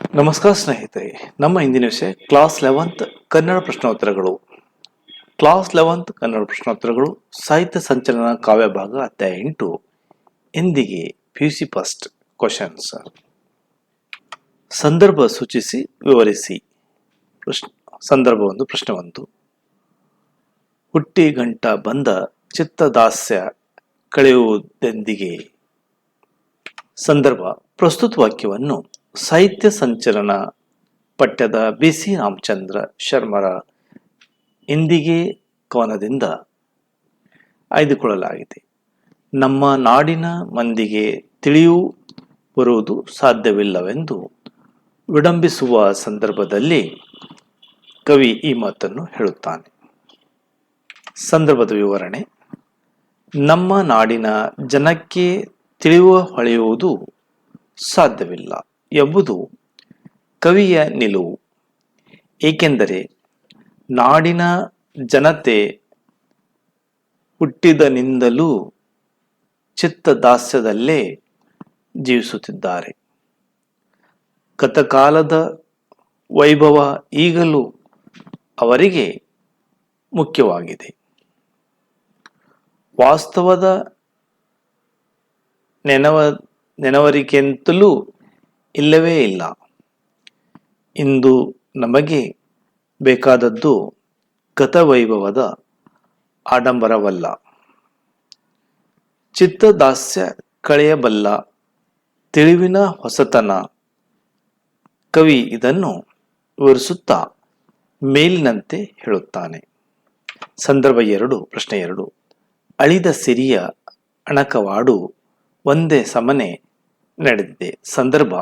ನಮಸ್ಕಾರ ಸ್ನೇಹಿತರೆ, ನಮ್ಮ ಇಂದಿನ ವಿಷಯ ಕ್ಲಾಸ್ ಲೆವೆಂತ್ ಕನ್ನಡ ಪ್ರಶ್ನೋತ್ತರಗಳು. ಕ್ಲಾಸ್ ಲೆವೆಂತ್ ಕನ್ನಡ ಪ್ರಶ್ನೋತ್ತರಗಳು ಸಾಹಿತ್ಯ ಸಂಚಲನ ಕಾವ್ಯ ಭಾಗ ಅಧ್ಯಾಯ ಎಂಟು. ಎಂದಿಗೆ P U C first questions ಸಂದರ್ಭ ಸೂಚಿಸಿ, ವಿವರಿಸಿ. ಪ್ರಶ್ನೆ, ಸಂದರ್ಭ ಒಂದು, ಪ್ರಶ್ನೆ ಒಂದು. ಹುಟ್ಟಿ ಗಂಟ ಬಂದ ಚಿತ್ತದಾಸ್ಯ ಕಳೆಯುವುದೆಂದಿಗೆ? ಸಂದರ್ಭ, ಪ್ರಸ್ತುತ ವಾಕ್ಯವನ್ನು ಸಾಹಿತ್ಯ ಸಂಚಲನ ಪಠ್ಯದ ಬಿ ಸಿ ರಾಮಚಂದ್ರ ಶರ್ಮರ ಇಂದಿಗೆ ಕವನದಿಂದ ಆಯ್ದುಕೊಳ್ಳಲಾಗಿದೆ. ನಮ್ಮ ನಾಡಿನ ಮಂದಿಗೆ ತಿಳಿಯೂ ಬರುವುದು ಸಾಧ್ಯವಿಲ್ಲವೆಂದು ವಿಡಂಬಿಸುವ ಸಂದರ್ಭದಲ್ಲಿ ಕವಿ ಈ ಮಾತನ್ನು ಹೇಳುತ್ತಾನೆ. ಸಂದರ್ಭದ ವಿವರಣೆ, ನಮ್ಮ ನಾಡಿನ ಜನಕ್ಕೆ ತಿಳಿಯುವ ಹೊಳೆಯುವುದು ಸಾಧ್ಯವಿಲ್ಲ. ಎಂಬುದು ಕವಿಯ ನಿಲುವು. ಏಕೆಂದರೆ ನಾಡಿನ ಜನತೆ ಹುಟ್ಟಿದನಿಂದಲೂ ಚಿತ್ತದಾಸ್ಯದಲ್ಲೇ ಜೀವಿಸುತ್ತಿದ್ದಾರೆ. ಗತಕಾಲದ ವೈಭವ ಈಗಲೂ ಅವರಿಗೆ ಮುಖ್ಯವಾಗಿದೆ. ವಾಸ್ತವದ ನೆನವ ನೆನವರಿಕೆಂತಲೂ ಇಲ್ಲವೇ ಇಲ್ಲ. ಇಂದು ನಮಗೆ ಬೇಕಾದದ್ದು ಗತವೈಭವದ ಆಡಂಬರವಲ್ಲ. ಚಿತ್ತದಾಸ್ಯ ಕಳೆಯಬಲ್ಲ ತಿಳಿವಿನ ಹೊಸತನ ಕವಿ ಇದನ್ನು ವಿವರಿಸುತ್ತಾ ಮೇಲಿನಂತೆ ಹೇಳುತ್ತಾನೆ. ಸಂದರ್ಭ ಎರಡು, ಪ್ರಶ್ನೆ ಎರಡು. ಅಳಿದ ಸಿರಿಯ ಅಣಕವಾಡು ಒಂದೇ ಸಮನೆ ನಡೆದಿದೆ. ಸಂದರ್ಭ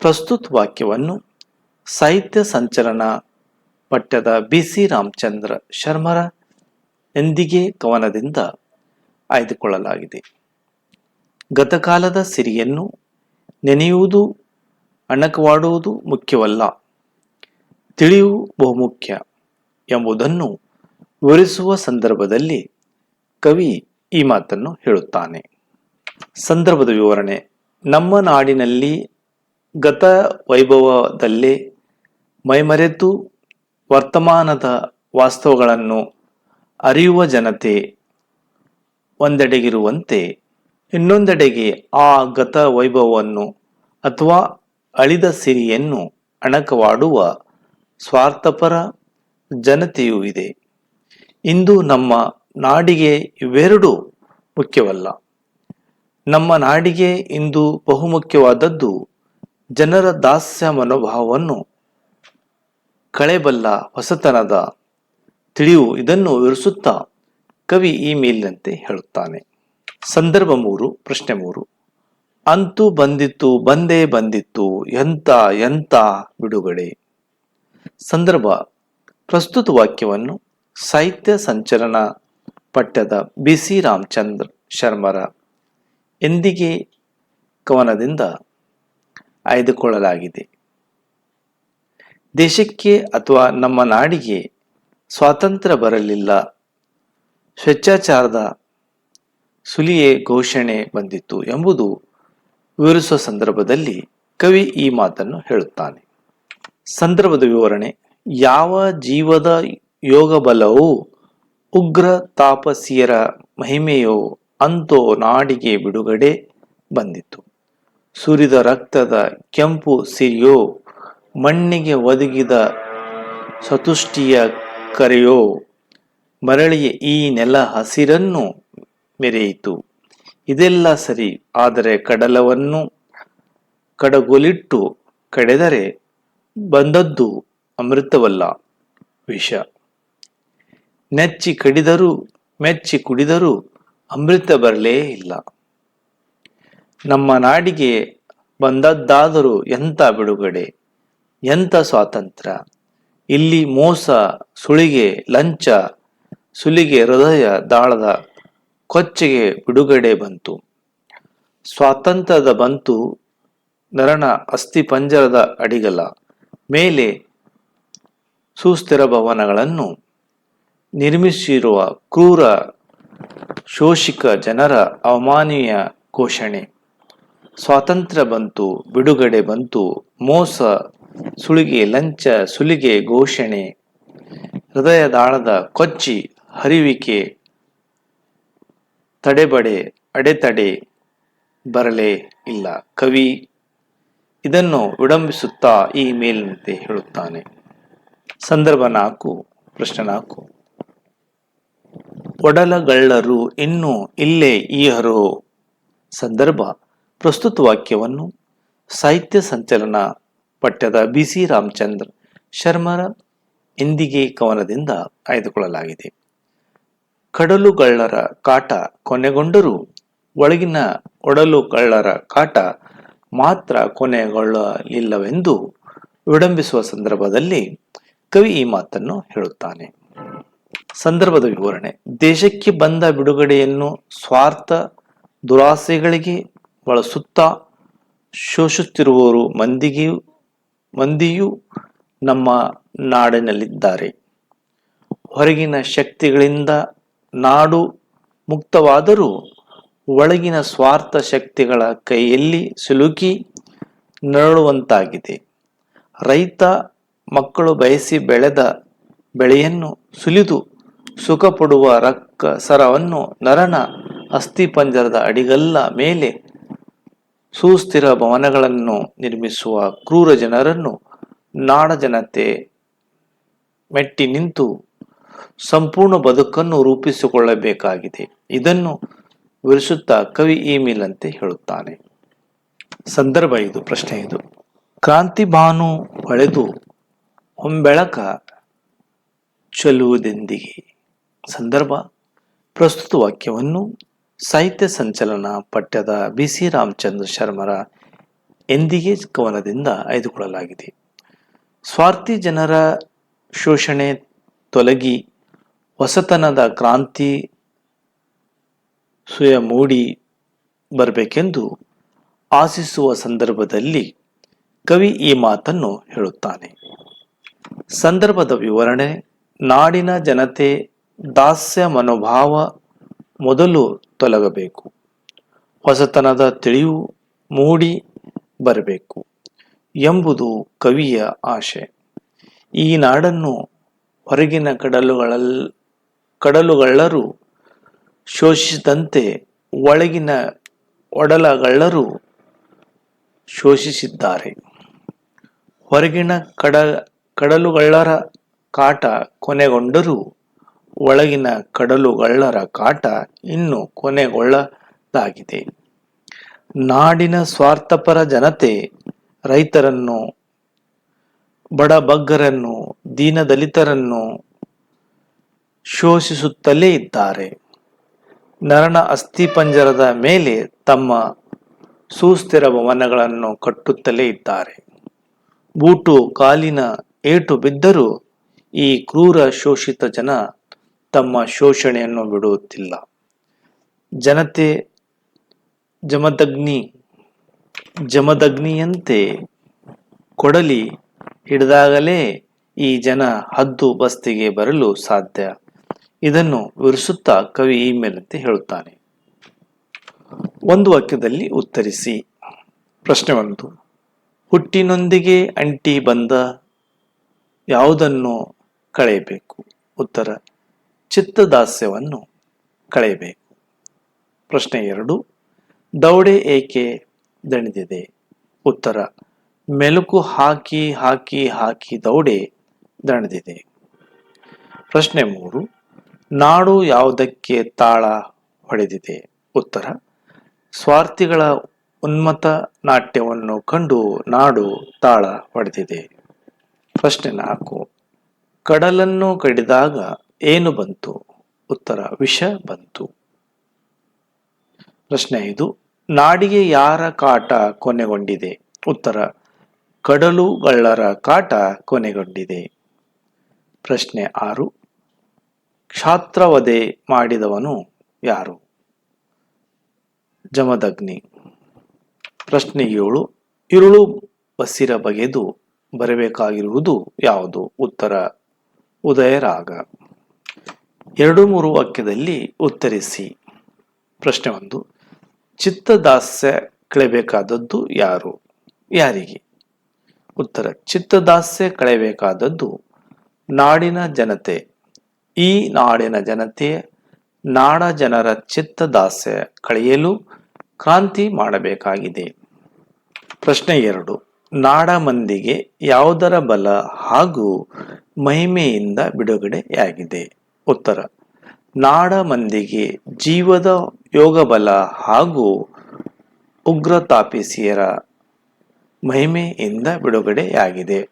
ಪ್ರಸ್ತುತ ವಾಕ್ಯವನ್ನು ಸಾಹಿತ್ಯ ಸಂಚಲನ ಪಠ್ಯದ ಬಿ ಸಿ ರಾಮಚಂದ್ರ ಶರ್ಮರ ಎಂದಿಗೆ ಕವನದಿಂದ ಆಯ್ದುಕೊಳ್ಳಲಾಗಿದೆ. ಗತಕಾಲದ ಸಿರಿಯನ್ನು ನೆನೆಯುವುದು, ಅಣಕವಾಡುವುದು ಮುಖ್ಯವಲ್ಲ. ತಿಳಿಯು ಬಹುಮುಖ್ಯ ಎಂಬುದನ್ನು ವಿವರಿಸುವ ಸಂದರ್ಭದಲ್ಲಿ ಕವಿ ಈ ಮಾತನ್ನು ಹೇಳುತ್ತಾನೆ. ಸಂದರ್ಭದ ವಿವರಣೆ. ನಮ್ಮ ನಾಡಿನಲ್ಲಿ ಗತ ವೈಭವದಲ್ಲಿ ಮೈಮರೆತು ವರ್ತಮಾನದ ವಾಸ್ತವಗಳನ್ನು ಅರಿಯುವ ಜನತೆ ಒಂದೆಡೆಗಿರುವಂತೆ, ಇನ್ನೊಂದೆಡೆಗೆ ಆ ಗತ ವೈಭವವನ್ನು ಅಥವಾ ಅಳಿದ ಸಿರಿಯನ್ನು ಅಣಕವಾಡುವ ಸ್ವಾರ್ಥಪರ ಜನತೆಯೂ ಇದೆ. ಇಂದು ನಮ್ಮ ನಾಡಿಗೆ ಇವೆರಡೂ ಮುಖ್ಯವಲ್ಲ. ನಮ್ಮ ನಾಡಿಗೆ ಇಂದು ಬಹುಮುಖ್ಯವಾದದ್ದು ಜನರ ದಾಸ್ಯ ಮನೋಭಾವವನ್ನು ಕಳೆಬಲ್ಲ ಹೊಸತನದ ತಿಳಿವು ಇದನ್ನು ವಿವರಿಸುತ್ತಾ ಕವಿ ಈ ಮೇಲಿನಂತೆ ಹೇಳುತ್ತಾನೆ. ಸಂದರ್ಭ ಮೂರು, ಪ್ರಶ್ನೆ ಮೂರು. ಅಂತೂ ಬಂದಿತ್ತು, ಬಂದೇ ಬಂದಿತ್ತು, ಎಂತ ಎಂತ ಬಿಡುಗಡೆ. ಸಂದರ್ಭ, ಪ್ರಸ್ತುತ ವಾಕ್ಯವನ್ನು ಸಾಹಿತ್ಯ ಸಂಚಲನ ಪಠ್ಯದ ಬಿ ಸಿ ರಾಮಚಂದ್ರ ಶರ್ಮರ. ಎಂದಿಗೆ, ಕವನದಿಂದ ಆಯ್ದುಕೊಳ್ಳಲಾಗಿದೆ. ದೇಶಕ್ಕೆ ಅಥವಾ ನಮ್ಮ ನಾಡಿಗೆ ಸ್ವಾತಂತ್ರ್ಯ ಬರಲಿಲ್ಲ. ಸ್ವೇಚ್ಛಾಚಾರದ ಸುಲಿಯೆ ಘೋಷಣೆ ಬಂದಿತ್ತು ಎಂಬುದು ವಿವರಿಸುವ ಸಂದರ್ಭದಲ್ಲಿ ಕವಿ ಈ ಮಾತನ್ನು ಹೇಳುತ್ತಾನೆ. ಸಂದರ್ಭದ ವಿವರಣೆ, ಯಾವ ಜೀವದ ಯೋಗ ಬಲವು ಉಗ್ರ ತಾಪಸಿಯರ ಮಹಿಮೆಯೋ ಅಂತೋ ನಾಡಿಗೆ ಬಿಡುಗಡೆ ಬಂದಿತು ಸುರಿದ ರಕ್ತದ ಕೆಂಪು ಸಿರಿಯೋ ಮಣ್ಣಿಗೆ ಒದಗಿದ ಸತುಷ್ಟಿಯ ಕರೆಯೋ. ಮರಳಿಯ ಈ ನೆಲ ಹಸಿರನ್ನು ಮೆರೆಯಿತು. ಇದೆಲ್ಲ ಸರಿ, ಆದರೆ ಕಡಲವನ್ನು ಕಡಗೊಲಿಟ್ಟು ಕಡೆದರೆ ಬಂದದ್ದು ಅಮೃತವಲ್ಲ, ವಿಷ. ನೆಚ್ಚಿ ಕಡಿದರೂ, ಮೆಚ್ಚಿ ಕುಡಿದರೂ ಅಮೃತ ಬರಲೇ ಇಲ್ಲ. ನಮ್ಮ ನಾಡಿಗೆ ಬಂದದ್ದಾದರೂ ಎಂಥ ಬಿಡುಗಡೆ? ಎಂಥ ಸ್ವಾತಂತ್ರ್ಯ ಇಲ್ಲಿ ಮೋಸ, ಸುಳಿಗೆ, ಲಂಚ, ಸುಲಿಗೆ ಹೃದಯ ದಾಳದ ಕೊಚ್ಚೆಗೆ ಬಿಡುಗಡೆ ಬಂತು. ಸ್ವಾತಂತ್ರ್ಯದ ಬಂತು ನರಣ ಅಸ್ಥಿ ಪಂಜರದ ಅಡಿಗಲ, ಮೇಲೆ ಸುಸ್ಥಿರ ಭವನಗಳನ್ನು ನಿರ್ಮಿಸಿರುವ ಕ್ರೂರ ಶೋಷಿಕ ಜನರ ಅವಮಾನೀಯ ಘೋಷಣೆ. ಸ್ವಾತಂತ್ರ್ಯ ಬಂತು, ಬಿಡುಗಡೆ ಬಂತು, ಮೋಸ, ಸುಳಿಗೆ ಲಂಚ, ಸುಲಿಗೆ ಘೋಷಣೆ ಹೃದಯದಾಳದ ಕೊಚ್ಚಿ, ಹರಿವಿಕೆ, ತಡೆಬಡೆ, ಅಡೆತಡೆ, ಬರಲೇ ಇಲ್ಲ. ಕವಿ ಇದನ್ನು ವಿಡಂಬಿಸುತ್ತಾ ಈ ಮೇಲಿನಂತೆ ಹೇಳುತ್ತಾನೆ. ಸಂದರ್ಭ ನಾಲ್ಕು, ಪ್ರಶ್ನೆ ನಾಲ್ಕು. ಒಡಲಗಳ್ಳರು ಇನ್ನು ಇಲ್ಲೇ ಈಹರು. ಸಂದರ್ಭ ಪ್ರಸ್ತುತ ವಾಕ್ಯವನ್ನು ಸಾಹಿತ್ಯ ಸಂಚಲನ ಪಠ್ಯದ ಬಿ ಸಿ ರಾಮಚಂದ್ರ ಶರ್ಮರ ಇಂದಿಗೆ ಕವನದಿಂದ ಆಯ್ದುಕೊಳ್ಳಲಾಗಿದೆ. ಕಡಲುಗಳ್ಳರ ಕಾಟ ಕೊನೆಗೊಂಡರೂ ಒಳಗಿನ ಒಡಲುಗಳ್ಳರ ಕಾಟ ಮಾತ್ರ ಕೊನೆಗೊಳ್ಳಲಿಲ್ಲವೆಂದು ವಿಡಂಬಿಸುವ ಸಂದರ್ಭದಲ್ಲಿ ಕವಿ ಈ ಮಾತನ್ನು ಹೇಳುತ್ತಾನೆ. ಸಂದರ್ಭದ ವಿವರಣೆ. ದೇಶಕ್ಕೆ ಬಂದ ಬಿಡುಗಡೆಯನ್ನು ಸ್ವಾರ್ಥ ದುರಾಸೆಗಳಿಗೆ ಬಳಸುತ್ತಾ ಶೋಷಿಸುತ್ತಿರುವವರು ಮಂದಿಗೆಯೂ ಮಂದಿಯೂ ನಮ್ಮ ನಾಡಿನಲ್ಲಿದ್ದಾರೆ. ಹೊರಗಿನ ಶಕ್ತಿಗಳಿಂದ ನಾಡು ಮುಕ್ತವಾದರೂ ಒಳಗಿನ ಸ್ವಾರ್ಥ ಶಕ್ತಿಗಳ ಕೈಯಲ್ಲಿ ಸಿಲುಕಿ ನರಳುವಂತಾಗಿದೆ. ರೈತ ಮಕ್ಕಳು ಬಯಸಿ ಬೆಳೆದ ಬೆಳೆಯನ್ನು ಸುಲಿದು ಸುಖಪಡುವ ರಕ್ಕ ಸರವನ್ನು ನರನ ಅಸ್ಥಿಪಂಜರದ ಅಡಿಗಲ್ಲ ಮೇಲೆ ಸುಸ್ಥಿರ ಭವನಗಳನ್ನು ನಿರ್ಮಿಸುವ ಕ್ರೂರ ಜನರನ್ನು ನಾಡ ಜನತೆ ಮೆಟ್ಟಿ ನಿಂತು ಸಂಪೂರ್ಣ ಬದುಕನ್ನು ರೂಪಿಸಿಕೊಳ್ಳಬೇಕಾಗಿದೆ. ಇದನ್ನು ವಿವರಿಸುತ್ತಾ ಕವಿ ಈ ಮೇಲಂತೆ ಹೇಳುತ್ತಾನೆ. ಸಂದರ್ಭ ಇದು, ಪ್ರಶ್ನೆ ಇದು. ಕ್ರಾಂತಿ ಭಾನು ಹೊಳೆದು ಹೊಂಬೆಳಕ ಚೆಲ್ಲುವುದೆಂದಿಗೆ? ಸಂದರ್ಭ, ಪ್ರಸ್ತುತ ವಾಕ್ಯವನ್ನು ಸಾಹಿತ್ಯ ಸಂಚಲನ ಪಠ್ಯದ ಬಿ ಸಿ ರಾಮಚಂದ್ರ ಶರ್ಮರ ಎಂದಿಗೆ ಕವನದಿಂದ ಆಯ್ದುಕೊಳ್ಳಲಾಗಿದೆ. ಸ್ವಾರ್ಥಿ ಜನರ ಶೋಷಣೆ ತೊಲಗಿ ಹೊಸತನದ ಕ್ರಾಂತಿ ಸುಯ ಮೂಡಿ ಬರಬೇಕೆಂದು ಆಶಿಸುವ ಸಂದರ್ಭದಲ್ಲಿ ಕವಿ ಈ ಮಾತನ್ನು ಹೇಳುತ್ತಾನೆ. ಸಂದರ್ಭದ ವಿವರಣೆ, ನಾಡಿನ ಜನತೆ ದಾಸ್ಯ ಮನೋಭಾವ ಮೊದಲು ತೊಲಗಬೇಕು. ಹೊಸತನದ ತಿಳಿವು ಮೂಡಿ ಬರಬೇಕು ಎಂಬುದು ಕವಿಯ ಆಶೆ. ಈ ನಾಡನ್ನು ಹೊರಗಿನ ಕಡಲುಗಳಲ್, ಕಡಲುಗಳ್ಳರು ಶೋಷಿಸಿದಂತೆ ಒಳಗಿನ ಒಡಲಗಳ್ಳರು ಶೋಷಿಸಿದ್ದಾರೆ. ಹೊರಗಿನ ಕಡ, ಕಡಲುಗಳ್ಳರ ಕಾಟ ಕೊನೆಗೊಂಡರೂ ಒಳಗಿನ ಕಡಲುಗಳ್ಳರ ಕಾಟ ಇನ್ನು ಕೊನೆಗೊಳ್ಳದಾಗಿದೆ ನಾಡಿನ ಸ್ವಾರ್ಥಪರ ಜನತೆ ರೈತರನ್ನು, ಬಡಬಗ್ಗರನ್ನು, ದೀನದಲಿತರನ್ನು ಶೋಷಿಸುತ್ತಲೇ ಇದ್ದಾರೆ. ನರನ ಅಸ್ಥಿಪಂಜರದ ಮೇಲೆ ತಮ್ಮ ಸುಸ್ಥಿರ ಭವನಗಳನ್ನು ಕಟ್ಟುತ್ತಲೇ ಇದ್ದಾರೆ. ಬೂಟು ಕಾಲಿನ ಏಟು ಬಿದ್ದರೂ ಈ ಕ್ರೂರ ಶೋಷಿತ ಜನ ತಮ್ಮ ಶೋಷಣೆಯನ್ನು ಬಿಡುತ್ತಿಲ್ಲ ಜನತೆ ಜಮದಗ್ನಿ, ಜಮದಗ್ನಿಯಂತೆ ಕೊಡಲಿ ಹಿಡಿದಾಗಲೇ ಈ ಜನ ಹದ್ದು ಬಸ್ತಿಗೆ ಬರಲು ಸಾಧ್ಯ. ಇದನ್ನು ವಿವರಿಸುತ್ತಾ ಕವಿ ಈ ಮೇಲಂತೆ ಹೇಳುತ್ತಾನೆ. ಒಂದು ವಾಕ್ಯದಲ್ಲಿ ಉತ್ತರಿಸಿ. ಪ್ರಶ್ನೆ ಒಂದು. ಹುಟ್ಟಿನೊಂದಿಗೆ ಅಂಟಿ ಬಂದ ಯಾವುದನ್ನು ಕಳೆಯಬೇಕು? ಉತ್ತರ ಚಿತ್ತದಾಸ್ಯವನ್ನು ಕಳೆಯಬೇಕು. ಪ್ರಶ್ನೆ ಎರಡು, ದೌಡೆ ಏಕೆ ದಣಿದಿದೆ? ಉತ್ತರ, ಮೆಲುಕು ಹಾಕಿ ಹಾಕಿ ಹಾಕಿ ದೌಡೆ ದಣಿದಿದೆ. ಪ್ರಶ್ನೆ ಮೂರು, ನಾಡು ಯಾವುದಕ್ಕೆ ತಾಳ ಹೊಡೆದಿದೆ? ಉತ್ತರ, ಸ್ವಾರ್ಥಿಗಳ ಉನ್ಮತ ನಾಟ್ಯವನ್ನು ಕಂಡು ನಾಡು ತಾಳ ಹೊಡೆದಿದೆ. ಪ್ರಶ್ನೆ ನಾಲ್ಕು, ಕಡಲನ್ನು ಕಡಿದಾಗ ಏನು ಬಂತು? ಉತ್ತರ, ವಿಷ ಬಂತು. ಪ್ರಶ್ನೆ ಐದು, ನಾಡಿಗೆ ಯಾರ ಕಾಟ ಕೊನೆಗೊಂಡಿದೆ? ಉತ್ತರ, ಕಡಲುಗಳ್ಳರ ಕಾಟ ಕೊನೆಗೊಂಡಿದೆ. ಪ್ರಶ್ನೆ ಆರು, ಕ್ಷಾತ್ರವಧೆ ಮಾಡಿದವನು ಯಾರು? ಜಮದಗ್ನಿ. ಪ್ರಶ್ನೆ ಏಳು, ಇರುಳು ಬಸಿರ ಬಗೆದು ಬರಬೇಕಾಗಿರುವುದು ಯಾವುದು? ಉತ್ತರ, ಉದಯರಾಗ. ಎರಡು ಮೂರು ವಾಕ್ಯದಲ್ಲಿ ಉತ್ತರಿಸಿ. ಪ್ರಶ್ನೆ ಒಂದು, ಚಿತ್ತದಾಸ್ಯ ಕಳೆಯಬೇಕಾದದ್ದು ಯಾರು? ಯಾರಿಗೆ? ಉತ್ತರ, ಚಿತ್ತದಾಸ್ಯ ಕಳೆಯಬೇಕಾದದ್ದು ನಾಡಿನ ಜನತೆ. ಈ ನಾಡಿನ ಜನತೆ, ನಾಡ ಜನರ ಚಿತ್ತದಾಸ್ಯ ಕಳೆಯಲು ಕ್ರಾಂತಿ ಮಾಡಬೇಕಾಗಿದೆ. ಪ್ರಶ್ನೆ ಎರಡು, ನಾಡ ಮಂದಿಗೆ ಯಾವುದರ ಬಲ ಹಾಗೂ ಮಹಿಮೆಯಿಂದ ಬಿಡುಗಡೆಯಾಗಿದೆ? ಉತ್ತರ. ನಾಡ ಮಂದಿಗೆ ಜೀವದ ಯೋಗಬಲ ಹಾಗೂ ಉಗ್ರ ತಾಪಸಿಯರ ಮಹಿಮೆಯಿಂದ ಬಿಡುಗಡೆಯಾಗಿದೆ.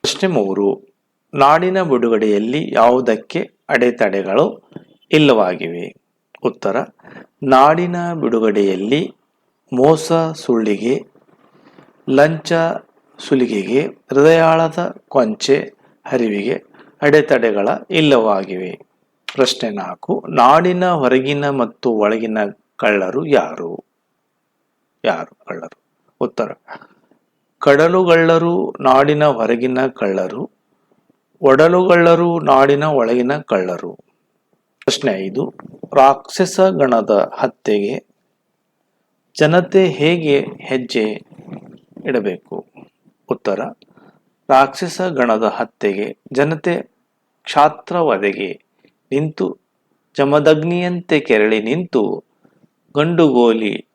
ಪ್ರಶ್ನೆ ಮೂರು. ನಾಡಿನ ಬಿಡುಗಡೆಯಲ್ಲಿ ಯಾವುದಕ್ಕೆ ಅಡೆತಡೆಗಳು ಇಲ್ಲವಾಗಿವೆ? ಉತ್ತರ. ನಾಡಿನ ಬಿಡುಗಡೆಯಲ್ಲಿ ಮೋಸ ಸುಳ್ಳಿಗೆ, ಲಂಚ ಸುಲಿಗೆಗೆ, ಹೃದಯಾಳದ ಕೊಂಚೆ ಹರಿವಿಗೆ ಅಡೆತಡೆಗಳ ಇಲ್ಲವಾಗಿವೆ. ಪ್ರಶ್ನೆ ನಾಲ್ಕು, ನಾಡಿನ ಹೊರಗಿನ ಮತ್ತು ಒಳಗಿನ ಕಳ್ಳರು ಯಾರು? ಯಾರು? ಕಳ್ಳರು. ಉತ್ತರ, ಕಡಲುಗಳ್ಳರು, ನಾಡಿನ ಹೊರಗಿನ ಕಳ್ಳರು, ಒಡಲುಗಳ್ಳರು, ನಾಡಿನ ಒಳಗಿನ ಕಳ್ಳರು. ಪ್ರಶ್ನೆ ಐದು, ರಾಕ್ಷಸ ಗಣದ ಹತ್ಯೆಗೆ ಜನತೆ ಹೇಗೆ ಹೆಜ್ಜೆ ಇಡಬೇಕು? ಉತ್ತರ, ರಾಕ್ಷಸ ಗಣದ ಹತ್ಯೆಗೆ ಜನತೆ ಕ್ಷಾತ್ರವದೆಗೆ ನಿಂತು ಜಮದಗ್ನಿಯಂತೆ ಕೆರಳಿ ನಿಂತು ಗಂಡುಗೋಲಿ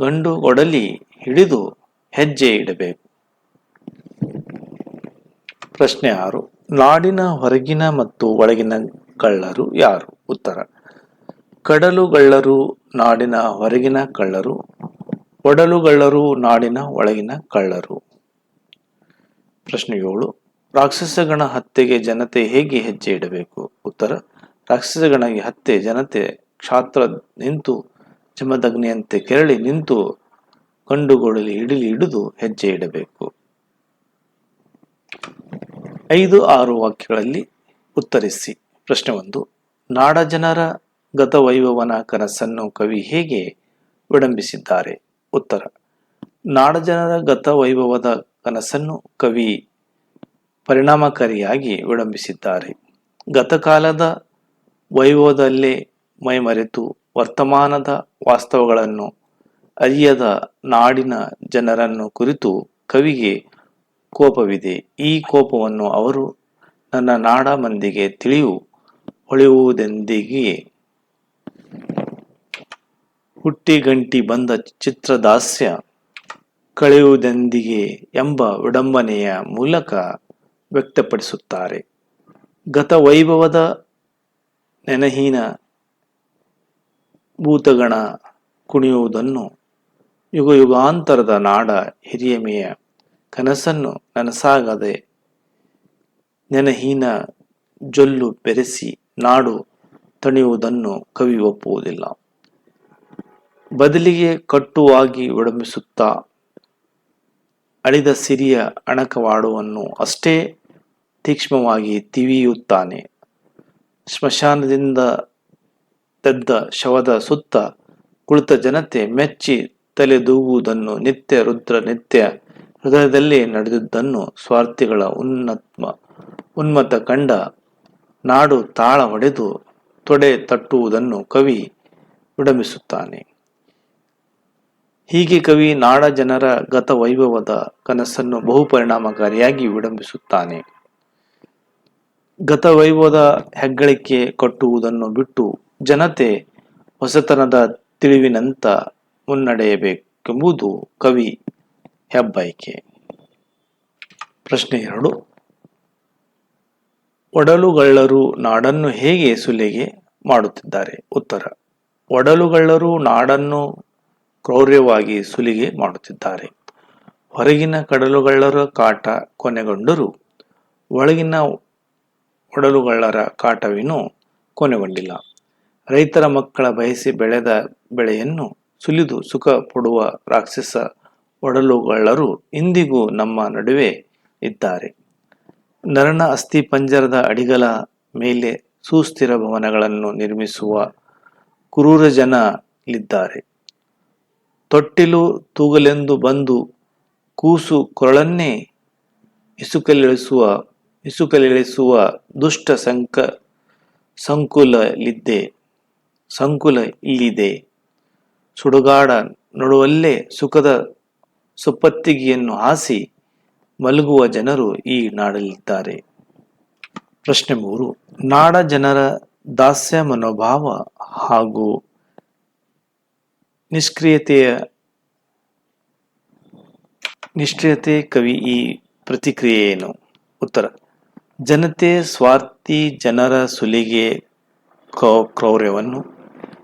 ಗಂಡುಗೊಡಲಿ ಹಿಡಿದು ಹೆಜ್ಜೆ ಇಡಬೇಕು. ಪ್ರಶ್ನೆ ಆರು. ನಾಡಿನ ಹೊರಗಿನ ಮತ್ತು ಒಳಗಿನ ಕಳ್ಳರು ಯಾರು? ಉತ್ತರ. ಕಡಲುಗಳ್ಳರು ನಾಡಿನ ಹೊರಗಿನ ಕಳ್ಳರು ಒಡಲುಗಳ್ಳರು ನಾಡಿನ ಒಳಗಿನ ಕಳ್ಳರು. ಪ್ರಶ್ನೆ ಏಳು. ರಾಕ್ಷಸಗಣ ಹತ್ಯೆಗೆ ಜನತೆ ಹೇಗೆ ಹೆಜ್ಜೆ ಇಡಬೇಕು? ಉತ್ತರ, ರಾಕ್ಷಸಗಣಗೆ ಹತ್ಯೆ ಜನತೆ ಕ್ಷಾತ್ರ ನಿಂತು ಜಮದಗ್ನಿಯಂತೆ ಕೆರಳಿ ನಿಂತು ಕಂಡುಗೊಳ್ಳಲಿ ಇಡಲಿ ಹಿಡಿದು ಹೆಜ್ಜೆ ಇಡಬೇಕು. ಐದು ಆರು ವಾಕ್ಯಗಳಲ್ಲಿ ಉತ್ತರಿಸಿ. ಪ್ರಶ್ನೆ ಒಂದು ನಾಡ ಜನರ ಗತವೈಭವನ ಕನಸನ್ನು ಕವಿ ಹೇಗೆ ವಿಡಂಬಿಸಿದ್ದಾರೆ ಉತ್ತರ ನಾಡ ಜನರ ಗತವೈಭವದ ಕನಸನ್ನು ಕವಿ ಪರಿಣಾಮಕಾರಿಯಾಗಿ ವಿಳಂಬಿಸಿದ್ದಾರೆ. ಗತಕಾಲದ ವೈಭವದಲ್ಲೇ ಮೈಮರೆತು ವರ್ತಮಾನದ ವಾಸ್ತವಗಳನ್ನು ಅರಿಯದ ನಾಡಿನ ಜನರನ್ನು ಕುರಿತು ಕವಿಗೆ ಕೋಪವಿದೆ. ಈ ಕೋಪವನ್ನು ಅವರು ನನ್ನ ನಾಡ ಮಂದಿಗೆ ತಿಳಿಯು ಹೊಳೆಯುವುದೆಂದಿಗೆ? ಹುಟ್ಟಿಗಂಟಿ ಬಂದ ಚಿತ್ರದಾಸ್ಯ ಕಳೆಯುವುದೆಂದಿಗೆ ಎಂಬ ವಿಡಂಬನೆಯ ಮೂಲಕ ವ್ಯಕ್ತಪಡಿಸುತ್ತಾರೆ. ಗತ ವೈಭವದ ನೆನಹೀನ ಭೂತಗಣ ಕುಣಿಯುವುದನ್ನು ಯುಗ ಯುಗಾಂತರದ ನಾಡ ಹಿರಿಯಮೆಯ ಕನಸನ್ನು ನನಸಾಗದೆ ನೆನಹೀನ ಜೊಲ್ಲು ಬೆರೆಸಿ ನಾಡು ತಣಿಯುವುದನ್ನು ಕವಿ ಒಪ್ಪುವುದಿಲ್ಲ. ಬದಲಿಗೆ ಕಟ್ಟುವಾಗಿ ವಿಡಂಬಿಸುತ್ತಾ ಅಳಿದ ಸಿರಿಯ ಅಣಕವಾಡುವನ್ನು ಅಷ್ಟೇ ತೀಕ್ಷ್ಣವಾಗಿ ತಿವಿಯುತ್ತಾನೆ. ಸ್ಮಶಾನದಿಂದ ತೆದ್ದ ಶವದ ಸುತ್ತ ಕುಳಿತ ಜನತೆ ಮೆಚ್ಚಿ ತಲೆದೂಗುವುದನ್ನು ನಿತ್ಯ ರುದ್ರ ನಿತ್ಯ ಹೃದಯದಲ್ಲಿ ನಡೆದಿದ್ದನ್ನು ಸ್ವಾರ್ಥಿಗಳ ಉನ್ನತ್ಮ ಉನ್ಮತ ಕಂಡ ನಾಡು ತಾಳ ಹೊಡೆದು ತೊಡೆ ತಟ್ಟುವುದನ್ನು ಕವಿ ವಿಡಂಬಿಸುತ್ತಾನೆ. ಹೀಗೆ ಕವಿ ನಾಡ ಜನರ ಗತ ವೈಭವದ ಕನಸನ್ನು ಬಹುಪರಿಣಾಮಕಾರಿಯಾಗಿ ವಿಡಂಬಿಸುತ್ತಾನೆ. ಗತ ವೈಭವದ ಹೆಗ್ಗಳಿಕೆ ಕಟ್ಟುವುದನ್ನು ಬಿಟ್ಟು ಜನತೆ ಹೊಸತನದ ತಿಳಿವಿನಂತ ಮುನ್ನಡೆಯಬೇಕೆಂಬುದು ಕವಿ ಹೆಬ್ಬಯಕೆ. ಪ್ರಶ್ನೆ ಎರಡು. ಒಡಲುಗಳ್ಳರು ನಾಡನ್ನು ಹೇಗೆ ಸುಲಿಗೆ ಮಾಡುತ್ತಿದ್ದಾರೆ? ಉತ್ತರ. ಒಡಲುಗಳ್ಳರು ನಾಡನ್ನು ಕ್ರೌರ್ಯವಾಗಿ ಸುಲಿಗೆ ಮಾಡುತ್ತಿದ್ದಾರೆ. ಹೊರಗಿನ ಕಡಲುಗಳ್ಳರ ಕಾಟ ಕೊನೆಗೊಂಡರೂ, ಒಳಗಿನ ಒಡಲುಗಳ್ಳರ ಕಾಟವಿನೂ ಕೊನೆಗೊಂಡಿಲ್ಲ. ರೈತರ ಮಕ್ಕಳ ಬಯಸಿ ಬೆಳೆದ ಬೆಳೆಯನ್ನು ಸುಲಿದು ಸುಖ ಪಡುವ ರಾಕ್ಷಸ ಒಡಲುಗಳ್ಳರು ಇಂದಿಗೂ ನಮ್ಮ ನಡುವೆ ಇದ್ದಾರೆ. ನರನ ಅಸ್ಥಿ ಪಂಜರದ ಅಡಿಗಲ ಮೇಲೆ ಸುಸ್ಥಿರ ಭವನಗಳನ್ನು ನಿರ್ಮಿಸುವ ಕ್ರೂರ ಜನ ತೊಟ್ಟಿಲು ತೂಗಲೆಂದು ಬಂದು ಕೂಸು ಕೊರಳನ್ನೇ ಇಸುಕಲಿಳಿಸುವ ಇಸುಕಲಿಳಿಸುವ ದುಷ್ಟ ಸಂಕ, ಸಂಕುಲಲಿದ್ದೆ ಸಂಕುಲ ಇಲ್ಲಿದೆ ಸುಡುಗಾಡ ನಡುವಲ್ಲೇ ಸುಖದ ಸುಪ್ಪತ್ತಿಗೆಯನ್ನು ಹಾಸಿ ಮಲಗುವ ಜನರು ಈ ನಾಡಲಿದ್ದಾರೆ ಪ್ರಶ್ನೆ ಮೂರು. ನಾಡ ಜನರ ದಾಸ್ಯ ಮನೋಭಾವ ಹಾಗೂ ನಿಷ್ಕ್ರಿಯತೆಯ, ನಿಷ್ಕ್ರಿಯತೆ ಕವಿ ಈ ಪ್ರತಿಕ್ರಿಯೆ ಏನು? ಉತ್ತರ. ಜನತೆ ಸ್ವಾರ್ಥಿ ಜನರ ಸುಲಿಗೆ ಕ್ರೌ- ಕ್ರೌರ್ಯವನ್ನು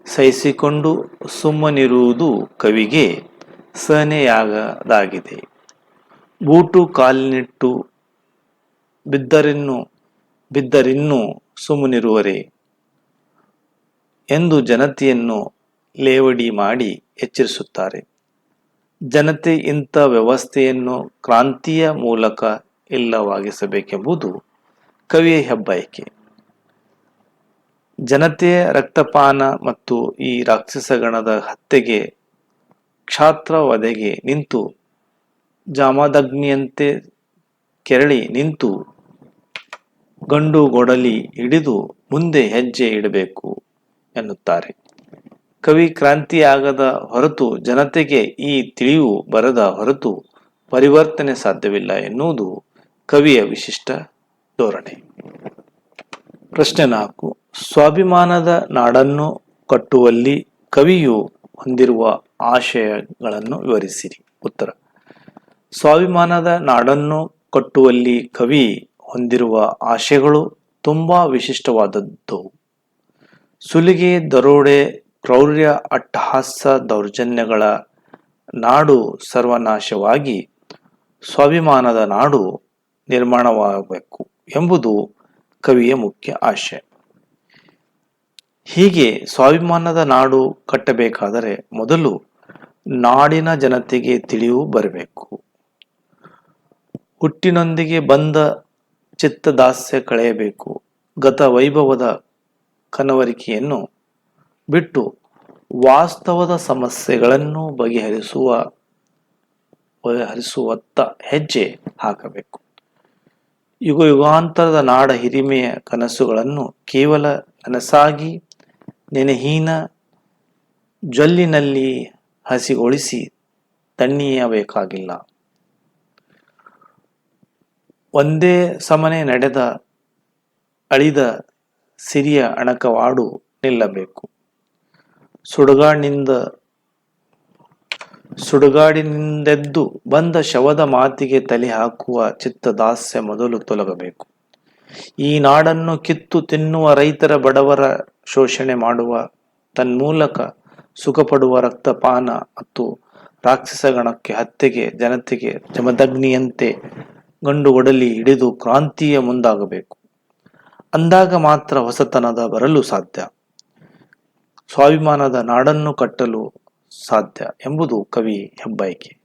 ಸಹಿಸಿಕೊಂಡು ಸುಮ್ಮನಿರುವುದು ಕವಿಗೆ ಸಹನೆಯಾಗದಾಗಿದೆ. ಬೂಟು ಕಾಲಿನಿಟ್ಟು ಬಿದ್ದರಿನ್ನು, ಬಿದ್ದರಿನ್ನೂ ಸುಮ್ಮನಿರುವರೆ ಎಂದು ಜನತೆಯನ್ನು ಲೇವಡಿ ಮಾಡಿ ಎಚ್ಚರಿಸುತ್ತಾರೆ. ಜನತೆ ಇಂಥ ವ್ಯವಸ್ಥೆಯನ್ನು ಕ್ರಾಂತಿಯ ಮೂಲಕ ಇಲ್ಲವಾಗಿಸಬೇಕೆಂಬುದು ಕವಿಯ ಹೆಬ್ಬಯಕೆ. ಜನತೆಯ ರಕ್ತಪಾನ ಮತ್ತು ಈ ರಾಕ್ಷಸಗಣದ ಹತ್ಯೆಗೆ ಕ್ಷಾತ್ರ ವಧೆಗೆ ನಿಂತು, ಜಾಮದಗ್ನಿಯಂತೆ ಕೆರಳಿ ನಿಂತು, ಗಂಡು ಗೊಡಲಿ ಹಿಡಿದು ಮುಂದೆ ಹೆಜ್ಜೆ ಇಡಬೇಕು ಎನ್ನುತ್ತಾರೆ. ಕವಿ ಕ್ರಾಂತಿಯಾಗದ ಹೊರತು ಜನತೆಗೆ ಈ ತಿಳಿವು ಬರದ ಹೊರತು ಪರಿವರ್ತನೆ ಸಾಧ್ಯವಿಲ್ಲ ಎನ್ನುವುದು ಕವಿಯ ವಿಶಿಷ್ಟ ಧೋರಣೆ. ಪ್ರಶ್ನೆ ನಾಲ್ಕು. ಸ್ವಾಭಿಮಾನದ ನಾಡನ್ನು ಕಟ್ಟುವಲ್ಲಿ ಕವಿಯು ಹೊಂದಿರುವ ಆಶಯಗಳನ್ನು ವಿವರಿಸಿರಿ. ಉತ್ತರ. ಸ್ವಾಭಿಮಾನದ ನಾಡನ್ನು ಕಟ್ಟುವಲ್ಲಿ ಕವಿ ಹೊಂದಿರುವ ಆಶಯಗಳು ತುಂಬಾ ವಿಶಿಷ್ಟವಾದದ್ದು. ಸುಲಿಗೆ, ದರೋಡೆ, ಕ್ರೌರ್ಯ, ಅಟ್ಟಹಾಸ, ದೌರ್ಜನ್ಯಗಳ ನಾಡು ಸರ್ವನಾಶವಾಗಿ ಸ್ವಾಭಿಮಾನದ ನಾಡು ನಿರ್ಮಾಣವಾಗಬೇಕು. ಎಂಬುದು ಕವಿಯ ಮುಖ್ಯ ಆಶಯ. ಹೀಗೆ ಸ್ವಾಭಿಮಾನದ ನಾಡು ಕಟ್ಟಬೇಕಾದರೆ ಮೊದಲು ನಾಡಿನ ಜನತೆಗೆ ತಿಳಿವು ಬರಬೇಕು. ಹುಟ್ಟಿನೊಂದಿಗೆ ಬಂದ ಚಿತ್ತದಾಸ್ಯ ಕಳೆಯಬೇಕು. ಗತ ವೈಭವದ ಕನವರಿಕೆಯನ್ನು ಬಿಟ್ಟು ವಾಸ್ತವದ ಸಮಸ್ಯೆಗಳನ್ನು ಬಗೆಹರಿಸುವ, ಬಗೆಹರಿಸುವತ್ತ ಹೆಜ್ಜೆ ಹಾಕಬೇಕು. ಯುಗ ಯುಗಾಂತರದ ನಾಡ ಹಿರಿಮೆಯ ಕನಸುಗಳನ್ನು ಕೇವಲ ನನಸಾಗಿ ನೆನೆಹೀನ ಜೊಲ್ಲಿನಲ್ಲಿ ಹಸಿಗೊಳಿಸಿ ತಣ್ಣೀಯಬೇಕಾಗಿಲ್ಲ. ಒಂದೇ ಸಮನೆ ನಡೆದ ಅಳಿದ ಸಿರಿಯ ಅಣಕವಾಡು ನಿಲ್ಲಬೇಕು. ಸುಡುಗಾಡಿನಿಂದ ಸುಡುಗಾಡಿನಿಂದೆದ್ದು ಬಂದ ಶವದ ಮಾತಿಗೆ ತಲೆ ಹಾಕುವ ಚಿತ್ತದಾಸ್ಯ ಮೊದಲು ತೊಲಗಬೇಕು. ಈ ನಾಡನ್ನು ಕಿತ್ತು ತಿನ್ನುವ ರೈತರ ಬಡವರ ಶೋಷಣೆ ಮಾಡುವ ತನ್ಮೂಲಕ ಸುಖಪಡುವ ರಕ್ತಪಾನ ಮತ್ತು ರಾಕ್ಷಸಗಣಕ್ಕೆ ಹತ್ಯೆಗೆ ಜನತೆಗೆ ಜಮದಗ್ನಿಯಂತೆ ಗಂಡು ಒಡಲಿ ಹಿಡಿದು ಕ್ರಾಂತಿಯ ಮುಂದಾಗಬೇಕು. ಅಂದಾಗ ಮಾತ್ರ ಹೊಸತನದ ಬರಲು ಸಾಧ್ಯ. ಸ್ವಾಭಿಮಾನದ ನಾಡನ್ನು ಕಟ್ಟಲು ಸಾಧ್ಯ ಎಂಬುದು ಕವಿ ಹೆಬ್ಬಯಕೆ.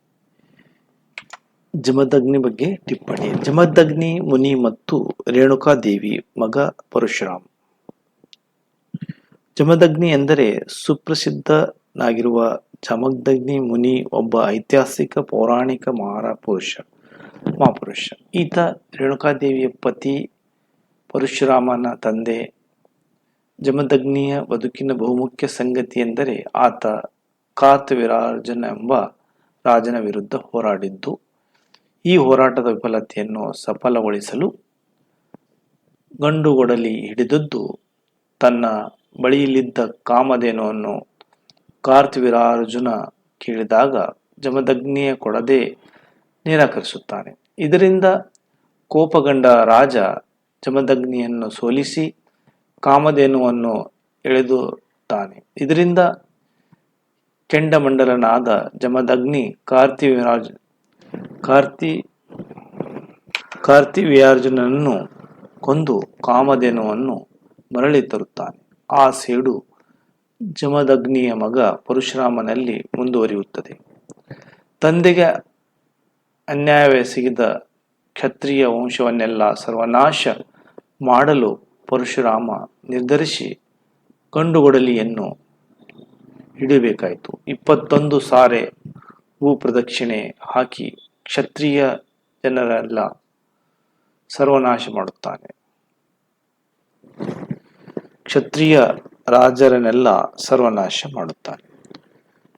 ಜಮದಗ್ನಿ ಬಗ್ಗೆ ಟಿಪ್ಪಣಿ. ಜಮದಗ್ನಿ, ಮುನಿ ಮತ್ತು ರೇಣುಕಾದೇವಿ, ಮಗ ಪರಶುರಾಮ್. ಜಮದಗ್ನಿ ಎಂದರೆ ಸುಪ್ರಸಿದ್ಧನಾಗಿರುವ ಜಮದಗ್ನಿ, ಮುನಿ ಒಬ್ಬ ಐತಿಹಾಸಿಕ ಪೌರಾಣಿಕ ಮಹಾಪುರುಷ ಮಹಾಪುರುಷ. ಈತ ರೇಣುಕಾದೇವಿಯ ಪತಿ, ಪರಶುರಾಮನ ತಂದೆ. ಜಮದಗ್ನಿಯ ಬದುಕಿನ ಬಹುಮುಖ್ಯ ಸಂಗತಿ ಎಂದರೆ ಆತ ಕಾತವಿರಾಜನ ಎಂಬ ರಾಜನ ವಿರುದ್ಧ ಹೋರಾಡಿದ್ದು. ಈ ಹೋರಾಟದ ವಿಫಲತೆಯನ್ನು ಸಫಲಗೊಳಿಸಲು ಗಂಡುಗೊಡಲಿ ಹಿಡಿದದ್ದು ತನ್ನ ಬಳಿಯಲ್ಲಿದ್ದ ಕಾಮಧೇನುವನ್ನು ಕಾರ್ತಿವೀರಾರ್ಜುನ ಕೇಳಿದಾಗ ಜಮದಗ್ನಿಯ ಕೊಡದೆ ನಿರಾಕರಿಸುತ್ತಾನೆ. ಇದರಿಂದ ಕೋಪಗೊಂಡ ರಾಜ ಜಮದಗ್ನಿಯನ್ನು ಸೋಲಿಸಿ ಕಾಮಧೇನುವನ್ನು ಎಳೆದುತ್ತಾನೆ. ಇದರಿಂದ ಕೆಂಡಮಂಡಲನಾದ ಜಮದಗ್ನಿ ಕಾರ್ತಿವಿರಾಜ್ ಕಾರ್ತಿ ಕಾರ್ತಿವಿಯಾರ್ಜುನನನ್ನು ಕೊಂದು ಕಾಮಧೇನುವನ್ನು ಮರಳಿ ತರುತ್ತಾನೆ. ಆ ಸೇಡು ಜಮದಗ್ನಿಯ ಮಗ ಪರಶುರಾಮನಲ್ಲಿ ಮುಂದುವರಿಯುತ್ತದೆ. ತಂದೆಗೆ ಅನ್ಯಾಯವೆಸಗಿದ ಕ್ಷತ್ರಿಯ ವಂಶವನ್ನೆಲ್ಲ ಸರ್ವನಾಶ ಮಾಡಲು ಪರಶುರಾಮ ನಿರ್ಧರಿಸಿ ಗಂಡುಗೊಡಲಿಯನ್ನು ಹಿಡಿಯಬೇಕಾಯಿತು ಇಪ್ಪತ್ತೊಂದು ಸಾರೆ ಭೂ ಪ್ರದಕ್ಷಿಣೆ ಹಾಕಿ ಕ್ಷತ್ರಿಯ ಜನರೆಲ್ಲ ಸರ್ವನಾಶ ಮಾಡುತ್ತಾನೆ. ಕ್ಷತ್ರಿಯ ರಾಜರನ್ನೆಲ್ಲ ಸರ್ವನಾಶ ಮಾಡುತ್ತಾನೆ.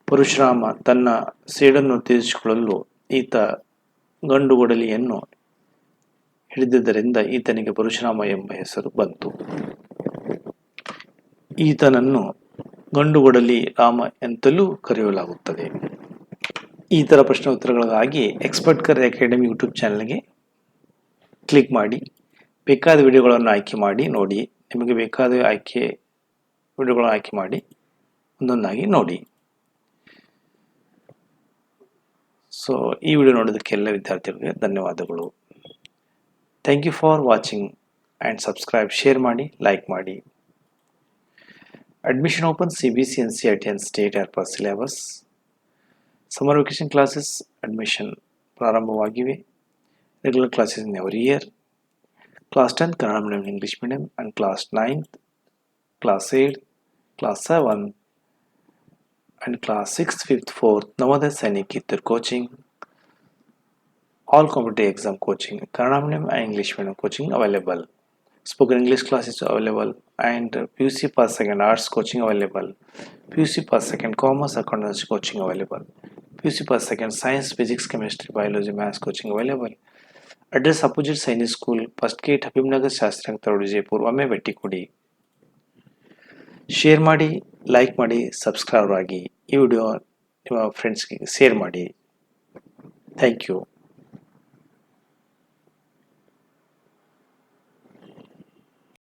ಪರಶುರಾಮ ತನ್ನ ಸೇಡನ್ನು ತೀರಿಸಿಕೊಳ್ಳಲು ಈತ ಗಂಡುಗೊಡಲಿಯನ್ನು ಹಿಡಿದಿದ್ದರಿಂದ ಈತನಿಗೆ ಪರಶುರಾಮ ಎಂಬ ಹೆಸರು ಬಂತು. ಈತನನ್ನು ಗಂಡುಗೊಡಲಿ ರಾಮ ಎಂತಲೂ ಕರೆಯಲಾಗುತ್ತದೆ. ಈ ಥರ ಪ್ರಶ್ನೆ ಉತ್ತರಗಳಿಗಾಗಿ ಎಕ್ಸ್ಪರ್ಟ್ ಕರ್ ಅಕಾಡೆಮಿ ಯೂಟ್ಯೂಬ್ ಚಾನಲ್ಗೆ ಕ್ಲಿಕ್ ಮಾಡಿ, ಬೇಕಾದ ವಿಡಿಯೋಗಳನ್ನು ಆಯ್ಕೆ ಮಾಡಿ, ನೋಡಿ, ನಿಮಗೆ ಬೇಕಾದ ಆಯ್ಕೆ ವಿಡಿಯೋಗಳನ್ನು ಆಯ್ಕೆ ಮಾಡಿ, ಒಂದೊಂದಾಗಿ ನೋಡಿ. ಸೊ ಈ ವಿಡಿಯೋ ನೋಡೋದಕ್ಕೆ ಎಲ್ಲ ವಿದ್ಯಾರ್ಥಿಗಳಿಗೆ ಧನ್ಯವಾದಗಳು. Thank you for watching and subscribe share ಮಾಡಿ ಲೈಕ್ ಮಾಡಿ. Admission open C B C N C I T N state are per syllabus summer vacation classes admission ಪ್ರಾರಂಭವಾಗಿವೆ regular classes in every year class tenth Kannada medium English medium and class ninth class eight class seven and class 6th, 5th, 4th, Navodaya Sainik Kittur coaching, all competitive exam coaching, Kannada medium and English medium coaching available. Spoken English classes available and PUC Pass Second Arts coaching available. PUC Pass Second Commerce Accountancy coaching available. PUC Pass Second Science, Physics, Chemistry, Biology, Maths coaching available. Address opposite Sainik School, First Gate, Habibnagar, Shastri Road, Jaipur, ಒಮ್ಮೆ ಭೇಟಿ ಕೊಡಿ share ಮಾಡಿ like ಮಾಡಿ subscriber ಆಗಿ ಈ video ನಿಮ್ಮ ಫ್ರೆಂಡ್ಸ್ಗೆ share ಮಾಡಿ thank you